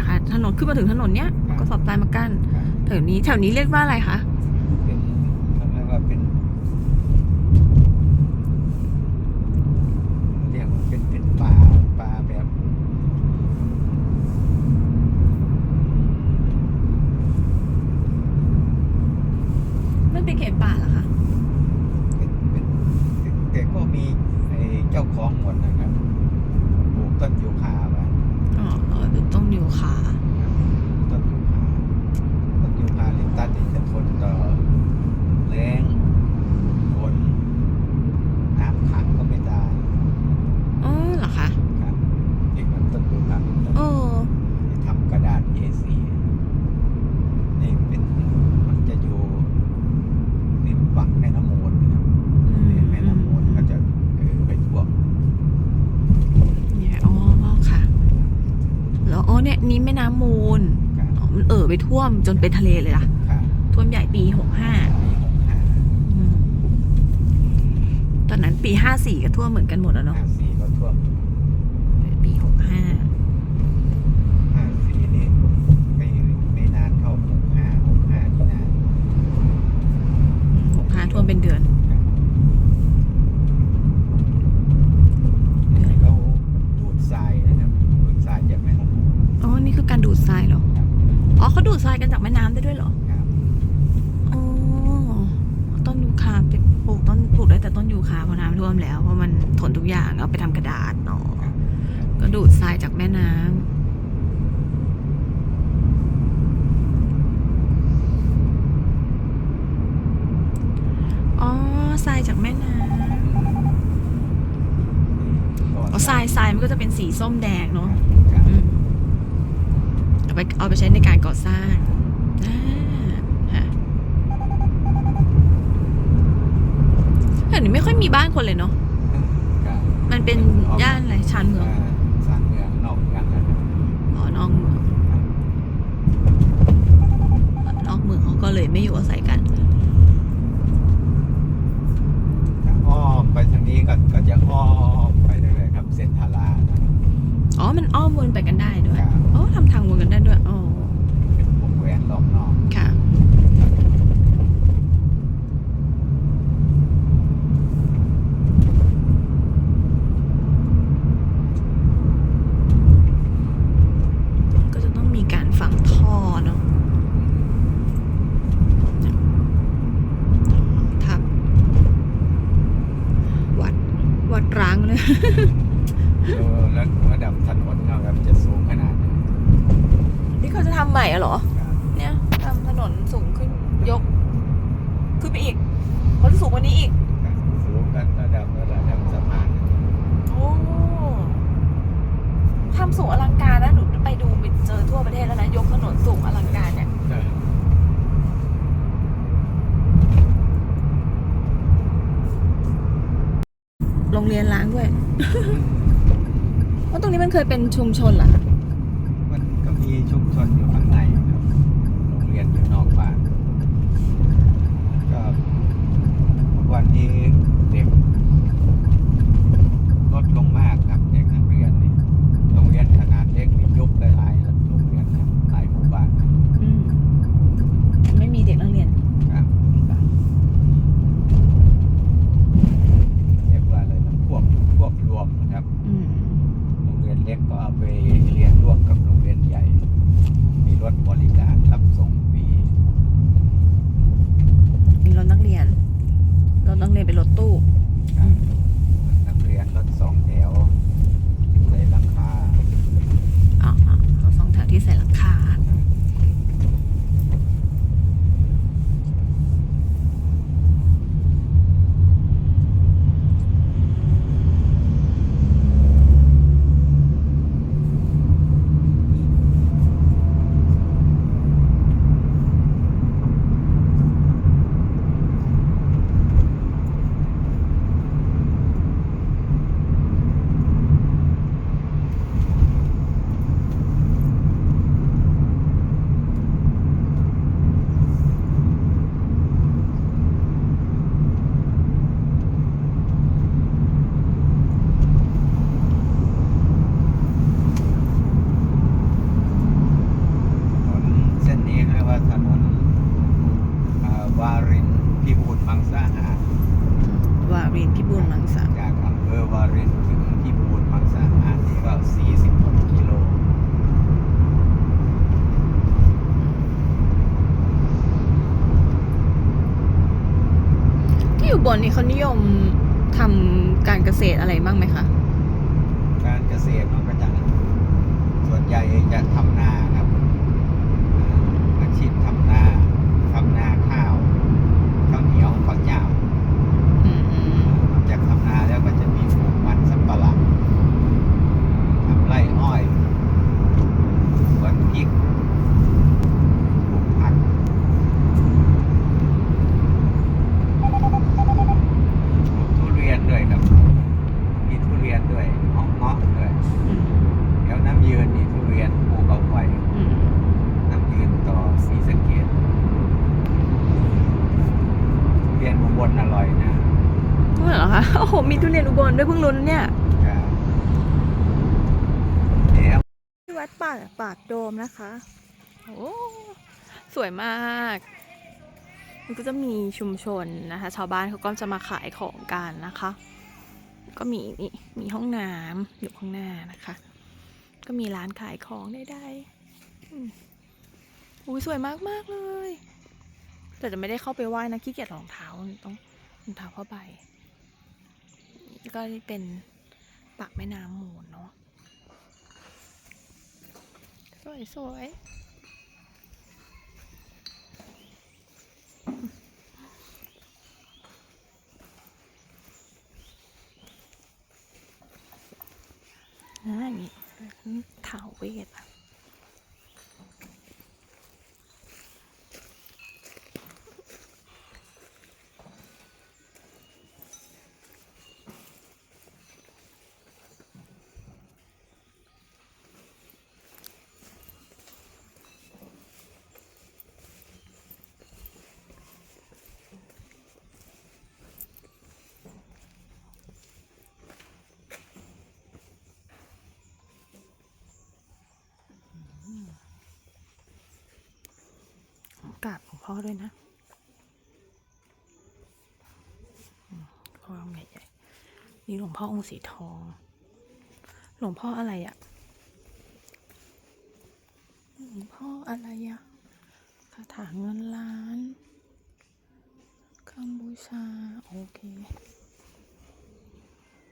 นะคะ ถนนขึ้นมาถึงถนนเนี้ยก็สอบตายมากั้นแถวนี้แถวนี้เรียกว่าอะไรคะ เป็นเขาเรียกว่าเป็นเรียกว่าเป็นเป็นป่าป่าแบบ มันเป็นเขตป่าเหรอคะ เป็นเป็นแต่ก็มีไอ้เจ้าของหมดนะครับปลูกต้นยูคาไว้ อ๋อเออเป็นต้นยูคา ต้นยูคาต้นยูคาลินตันนี่จะทนต่อแรงฝนน้ำขังก็ไม่ตาย อ๋อเหรอคะ ครับอีกมันต้นยูคาลินตัน โอ้ ที่ทำกระดาษ A4 นี่เป็นมันจะอยู่ริมฝั่งแม่น้ำมูลนะครับ อืม แม่น้ำมูลก็จะเออไปท่วม เนี่ยอ๋อค่ะแล้วอ๋อเนี่ยนี่แม่น้ำมูล ครับ อ๋อมันเอ่อไปท่ว มจนเป็นทะเลเลยล่ะ ครับท่วมใหญ่ปีหกห้าปีหกห้าตอนนั้นปีห้าสี่ก็ท่วมเหมือนกันหมดแล้วเนาะห้าสี่ก็ท่วมปีหกห้าห้าสี่นี่ไม่ไม่นานเท่าหกห้าหกห้าที่นานหกห้าท่วมเป็นเดือนครับนี่เขาดูดทรายนะครับดูดทรายจากแม่น้ำมูลอ๋อ นี่คือการดูดทรายเหรอครับ อ๋อเขาดูดทรายกันจากแม่น้ำได้ด้วยเหรอครับอ๋อต้นยูคาไปปลูกต้นปลูกได้แต่ต้นยูคาเพราะน้ำท่วมแล้วเพราะมันทนทุกอย่างเอาไปทำกระดาษเนาะครับ ก็ดูดทรายจากแม่น้ำ อ๋อทรายจากแม่น้ำก่อนอ๋อทรายทรายมันก็จะเป็นสีส้มแดงเนาะครับอืม เอาไปเอาไปใช้ในการก่อสร้างอ่าฮะแถวนี้ไม่ค่อยมีบ้านคนเลยเนาะครับมันเป็นย่านอะไรชานเมืองสร้างเมืองนอกเมืองนะครับอ๋อนอกเมืองนอกเมืองเขาก็เลยไม่อยู่อาศัยกัน อ้อมไปทางนี้ก็ก็จะอ้อมไปเรื่อยๆครับ เส้นทารานะครับ อ๋อ มันอ้อมวนไปกันได้ด้วย ครับ อ๋อทำทางวนกันได้ด้วย อ๋อ เป็นวงแหวนรอบนอก ค่ะ ก็จะต้องมีการฝังท่อเนาะทับ วัด วัดร้างเลย ดูแล้วระดับถนนเขาครับจะสูงขนาดไหนนี่เขาจะทำใหม่อะเหรอครับเนี่ยทำถนนสูงขึ้นยก ขึ้นไปอีกเขาจะสูงกว่านี้อีก ครับสูงกันระดับระดับสะพานโอ้ทำสูงอลังการนะหนูไปดูไปเจอทั่วประเทศแล้วนะ ยกถนนสูงอลังการเนี่ย โรงเรียนล้างด้วยว่าตรงนี้มันเคยเป็นชุมชนเหรอคะมันก็มีชุมชนอยู่ข้างในครับโรงเรียนอยู่นอกบ้านก็วันนี้ ว่าถนนวารินพิบูลมังสาหารวารินพิบูลมังสาจากอำเภอวารินถึงพิบูลมังสาหารนี่ก็ 46 กิโลที่อยู่บนนี้เขานิยมทำการเกษตรอะไรบ้างไหมคะ การเกษตรมันก็จะส่วนใหญ่จะทำนา โหมีทุเรียนอุบลด้วยเพิ่งรู้นะเนี่ยครับเดี๋ยวที่วัดป่าปากโดมนะคะโอ้สวยมาก มันก็จะมีชุมชนนะคะ ชาวบ้านเขาก็จะมาขายของกันนะคะ ก็มีนี่มีห้องน้ำอยู่ข้างหน้านะคะ ก็มีร้านขายของได้ๆอืมอุ้ยสวยมากมากๆเลย แต่จะไม่ได้เข้าไปไหว้นะขี้เกียจรองเท้าต้องรองเท้าผ้าใบ ก็เป็นปากแม่น้ำมูลเนาะสวยสวยอ่านี่ถ่าวเวทอะกราบหลวงพ่ อด้วยนะอืมพ่อใหญ่ๆนี่หลวงพ่อองค์สีทอง หลวงพ่ออะไรอะหลวงพ่ออะไรอะคาถาเงินล้านกัมบูชา โอเค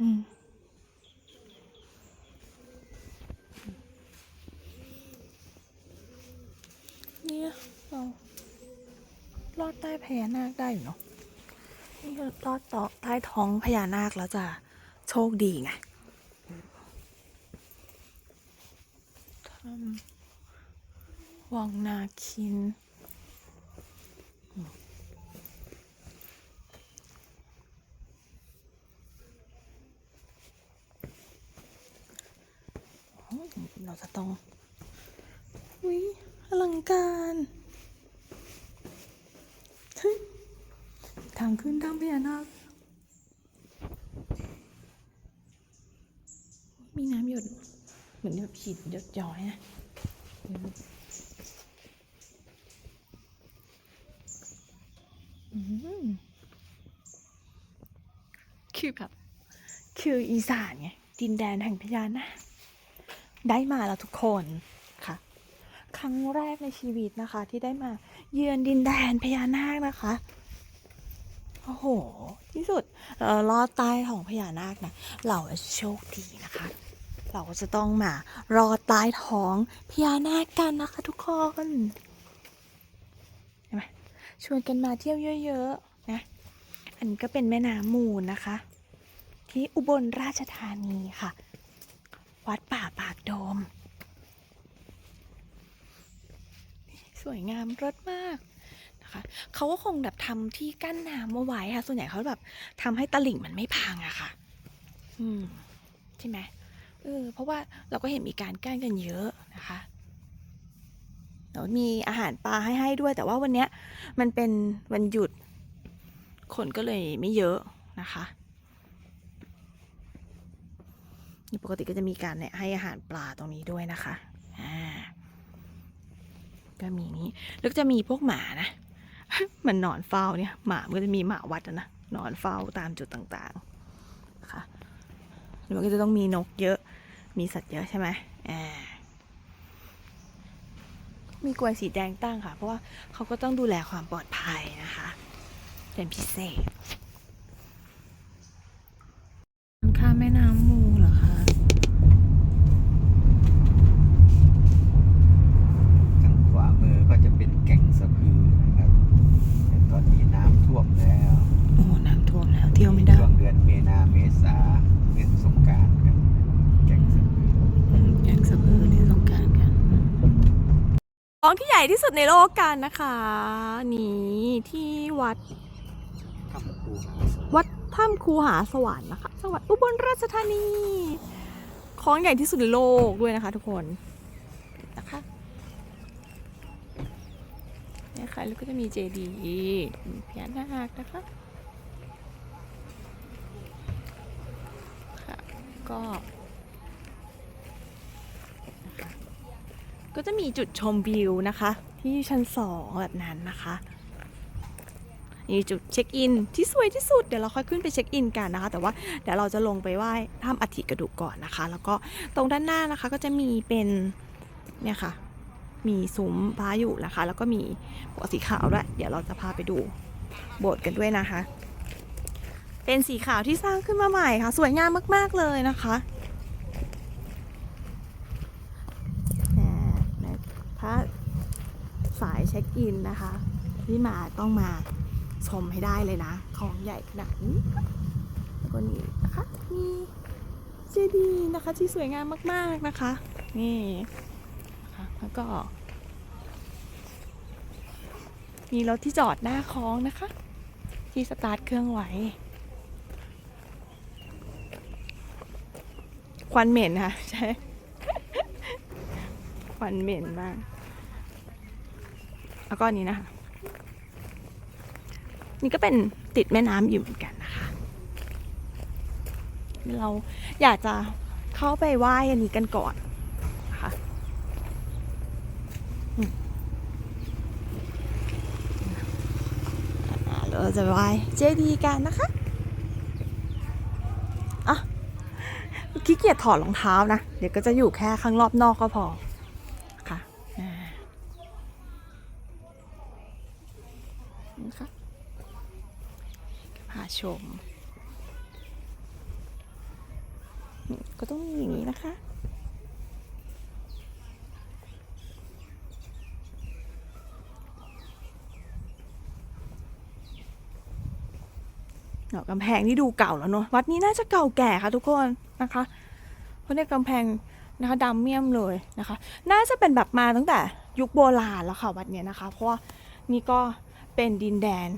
อืม เนี่ยเราลอดใต้พญานาคได้อยู่ เนาะนี่ก็ลอดต่อใต้ท้องพญานาคแล้วจะโชคดีไงทำวังนาคิน เราจะต้องวิอลังการเฮ้ยทางขึ้นทางพญานาค มีน้ำหยด เหมือนแบบหินหยดย้อยนะอืมอืมคือแบบคืออีสานไง ดินแดนแห่งพญานาคได้มาแล้วทุกคนค่ะ ครั้งแรกในชีวิตนะคะ ที่ได้มาเยือนดินแดนพญานาคนะคะโอ้โห ที่สุดเอ่อลอดใต้ของพญานาคนะเราโชคดีนะคะ เราก็จะต้องมารอดใต้ท้องพญานาคกันนะคะทุกคนเห็นไหมชวนกันมาเที่ยวเยอะๆนะอันก็เป็นแม่น้ำมูลนะคะ ที่อุบลราชธานีค่ะ วัดป่าปากโดม สวยงามรสมาก นะคะเขาก็คงแบบทำที่กั้นน้ำเอาไว้ค่ะ ส่วนใหญ่เขาแบบทำให้ตลิ่งมันไม่พังอะค่ะ อืมใช่ไหมเออเพราะว่าเราก็เห็นมีการกั้นกันเยอะนะคะแล้วมีอาหารปลาให้ให้ด้วย แต่ว่าวันเนี้ยมันเป็นวันหยุด คนก็เลยไม่เยอะนะคะนี่ปกติก็จะมีการเนี่ยให้อาหารปลาตรงนี้ด้วยนะคะ อ่า ก็มีนี้ แล้วก็จะมีพวกหมานะ มันนอนเฝ้าเนี่ยหมามันก็จะมีหมาวัดอะนะนอนเฝ้าตามจุดต่างๆค่ะแล้วมันก็จะต้องมีนกเยอะ มีสัตว์เยอะใช่ไหมอ่ามีกลวยสีแดงตั้งค่ะ เพราะว่าเขาก็ต้องดูแลความปลอดภัยนะคะ เป็นพิเศษ อนเมนาเมษาเป็นสงการครับแก่งสะพือแก่งสะพือที่สงการกันของที่ใหญ่ที่สุดในโลกกันนะคะนี่ที่วัดวัดถ้ำคูหาสวรรค์นะคะจังหวัดอุบลราชธานีของใหญ่ที่สุดในโลกด้วยนะคะ ทุกคนนะคะนี่ค่ะแล้วก็จะมีเจดีย์พญานาคนะคะ ก็ก็จะมีจุดชมวิวนะคะ ที่ชั้นสองแบบนั้นนะคะนี่จุดเช็คอินที่สวยที่สุดเดี๋ยวเราค่อยขึ้นไปเช็คอินกันนะคะ แต่ว่าเดี๋ยวเราจะลงไปไหว้ถ้ำอัฐิกระดูกก่อนนะคะ แล้วก็ตรงด้านหน้านะคะก็จะมีเป็นเนี่ยค่ะ มีซุ้มพระอยู่นะคะ แล้วก็มีโบสถ์สีขาวด้วยเดี๋ยวเราจะพาไปดูโบสถ์กันด้วยนะคะ เป็นสีขาวที่สร้างขึ้นมาใหม่ค่ะ สวยงามมาก ๆ เลยนะคะถ้าสายเช็คอินนะคะที่มาต้องมาชมให้ได้เลยนะ ของใหญ่ขนาดนี้แล้วก็นี่นะคะมีเจดีย์นะคะที่สวยงามมาก ๆนะคะ นี่นะคะแล้วก็ มีรถที่จอดหน้าคลองนะคะ ที่สตาร์ทเครื่องไว้ ควันเหม็นค่ะ ใช่ ควันเหม็นมาก แล้วก็อันนี้นะคะ นี่ก็เป็นติดแม่น้ำอยู่เหมือนกันนะคะ เราอยากจะเข้าไปไหว้อันนี้กันก่อนนะคะเราจะไหว้เจดีย์กันนะคะ ขี้เกียจถอดรองเท้านะ เดี๋ยวก็จะอยู่แค่ข้างรอบนอกก็พอค่ะอ่านะคะพาชม ก็ต้องมีอย่างนี้นะคะเนาะกำแพงที่ดูเก่าแล้วเนอะวัดนี้น่าจะเก่าแก่ค่ะทุกคนนะคะ เพราะในกำแพงนะคะดำเมี่ยมเลยนะคะ น่าจะเป็นแบบมาตั้งแต่ยุคโบราณแล้วค่ะวัดเนี้ยนะคะ เพราะว่านี่ก็เป็นดินแดน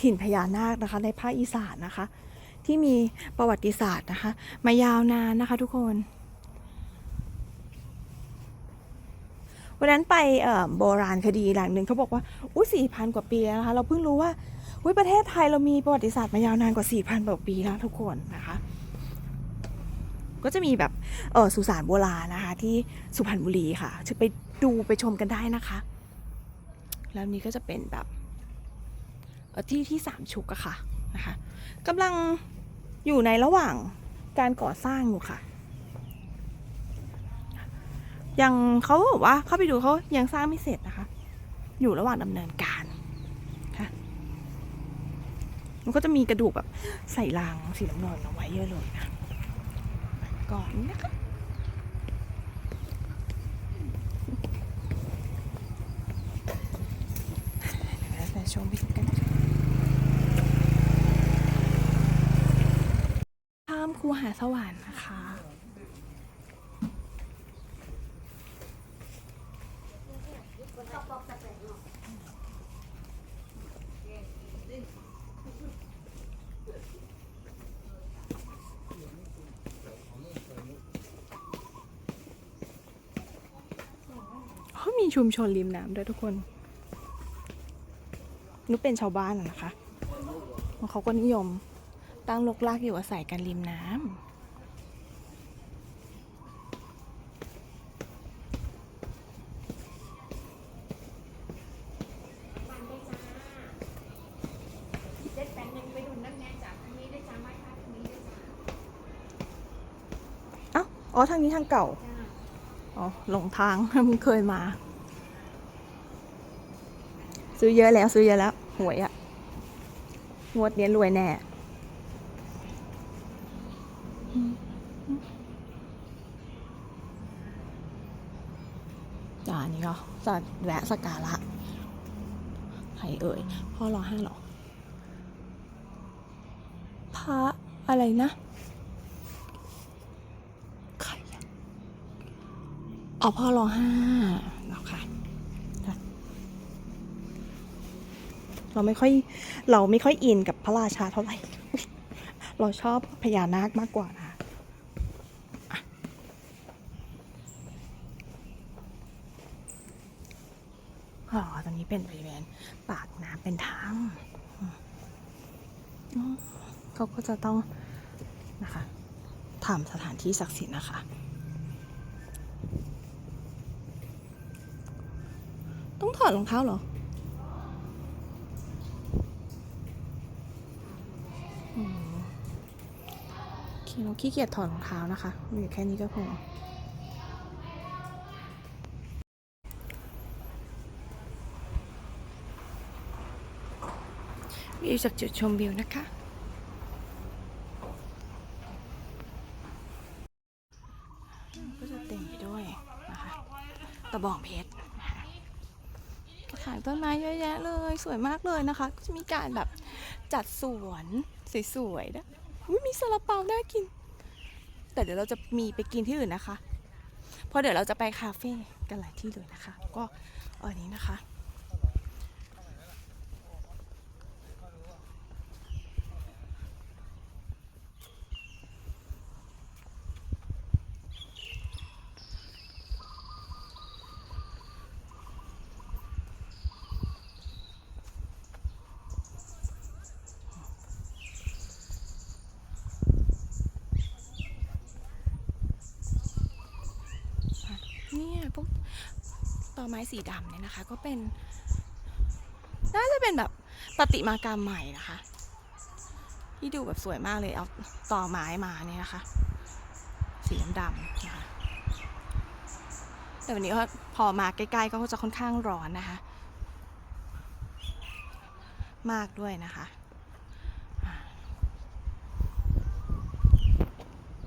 ถิ่นพญานาคนะคะ ในภาคอีสานนะคะ ที่มีประวัติศาสตร์นะคะ มายาวนานนะคะทุกคนวันนั้นไปเอ่อโบราณคดีหลังหนึ่งเขาบอกว่าอุ้ยสี่พันกว่าปีแล้วนะคะ เราเพิ่งรู้ว่าอุ้ยประเทศไทยเรามีประวัติศาสตร์มายาวนานกว่าสี่พันกว่าปีแล้วทุกคนนะคะ ก็จะมีแบบเออสุสานโบราณนะคะ ที่สุพรรณบุรีค่ะจะไปดูไปชมกันได้นะคะ แล้วนี้ก็จะเป็นแบบที่ที่สามชุกอะค่ะนะคะกำลังอยู่ในระหว่างการก่อสร้างอยู่ค่ะยังเขาบอกว่าเข้าไปดูเขายังสร้างไม่เสร็จนะคะ อยู่ระหว่างดำเนินการค่ะมันก็จะมีกระดูกแบบใส่รางสีน้ำเงินเอาไว้เยอะเลยนะ ก่อนนะคะเดี๋ยวเราชมไปกันนะคะข้ามคูหาสวรรค์นะคะ มีชุมชนริมน้ำด้วยทุกคนนุเป็นชาวบ้านนะคะเขาก็นิยมตั้งลกลากอยู่อาศัยกันริมน้ำเอ้าอ๋อ ทางนี้ทางเก่า อ๋อ หลงทางมึงเคยมา ซื้อเยอะแล้วซื้อเยอะแล้วหวยอะงวดเนี้ยรวยแน่จานี่ก็จะแวะสการะใครเอ่ย พ่อรอห้าหรอ พระอะไรนะใครอะอ๋อพ่อรอห้าเนาะค่ะค่ะ เราไม่ค่อยเราไม่ค่อยอินกับพระราชาเท่าไหร่ เราชอบพญานาคมากกว่านะอ๋อตรงนี้เป็นบริเวณปากน้ำเป็นถ้ำอืมอ๋อเขาก็จะต้องนะคะทำสถานที่ศักดิ์สิทธิ์นะคะ ต้องถอดรองเท้าเหรอมโอ เคเราขี้เกียจถอดรองเท้านะคะมีอยู่แค่นี้ก็พอวิวจากจุดชมวิวนะคะ ก็จะเต็มไปด้วยนะคะตะบองเพชรนะคะกระถางต้นไม้เยอะแยะเลย สวยมากเลยนะคะ ก็จะมีการแบบจัดสวนสวยๆนะ อุ๊ยมีซาลาเปาน่ากิน แต่เดี๋ยวเราจะมีไปกินที่อื่นนะคะ เพราะเดี๋ยวเราจะไปคาเฟ่กันหลายที่เลยนะคะ ก็อันนี้นะคะ เนี่ย พวกตอไม้สีดำเนี่ยนะคะ ก็เป็น น่าจะเป็นแบบประติมากรรมใหม่นะคะ ที่ดูแบบสวยมากเลยเอาตอไม้มาเนี่ยนะคะ สีดำๆนะคะแต่วันนี้ก็พอมาใกล้ๆก็จะค่อนข้างร้อนนะคะ มากด้วยนะคะ